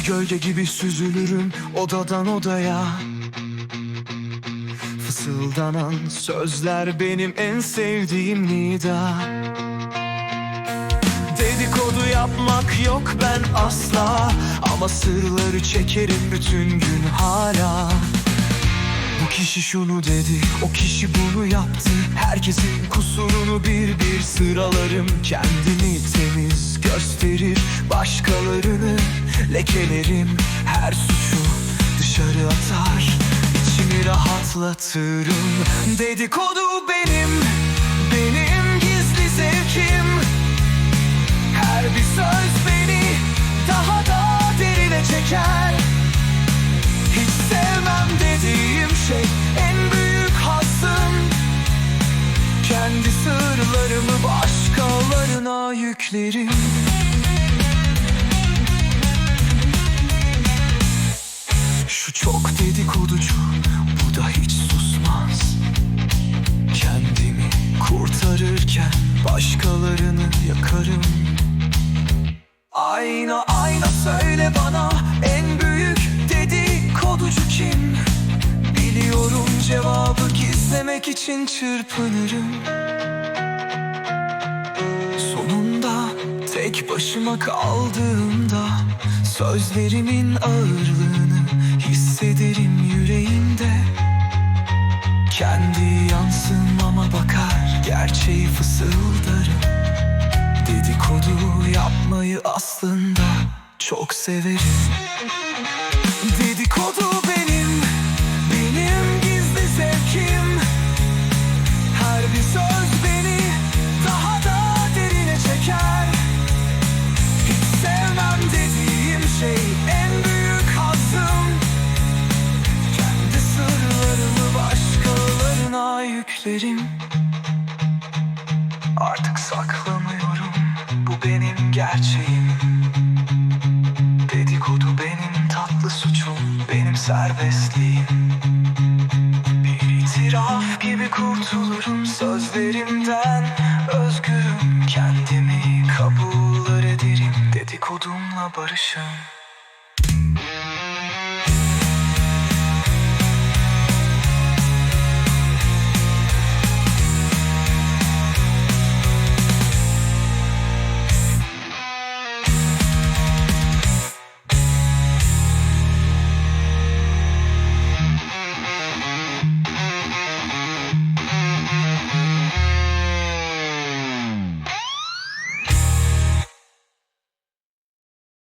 Bir gölge gibi süzülürüm odadan odaya. Fısıldanan sözler benim en sevdiğim nida Yapmak yok ben asla. Ama sırları çekerim bütün gün hala. Bu kişi şunu dedi, o kişi bunu yaptı. Herkesin kusurunu bir bir sıralarım. Kendimi temiz gösterir başkalarını Lekelerim. Her suçu dışarı atar İçimi rahatlatırım. Dedikodu benim, yüklerim Şu çok dedikoducu, bu da hiç susmaz. Kendimi kurtarırken başkalarını yakarım. Ayna ayna söyle bana en büyük dedikoducu kim? Biliyorum cevabı gizlemek için çırpınırım başıma kaldığımda Sözlerimin ağırlığını hissederim yüreğimde. Kendi yansımama bakar gerçeği fısıldarım. Dedikodu yapmayı aslında çok severim yüklerim Artık saklamıyorum Bu benim gerçeğim. Dedikodu benim tatlı suçum Benim serbestliğim. Bir itiraf gibi kurtulurum Sözlerimden. Özgürüm Kendimi kabul ederim. Dedikodumla barışım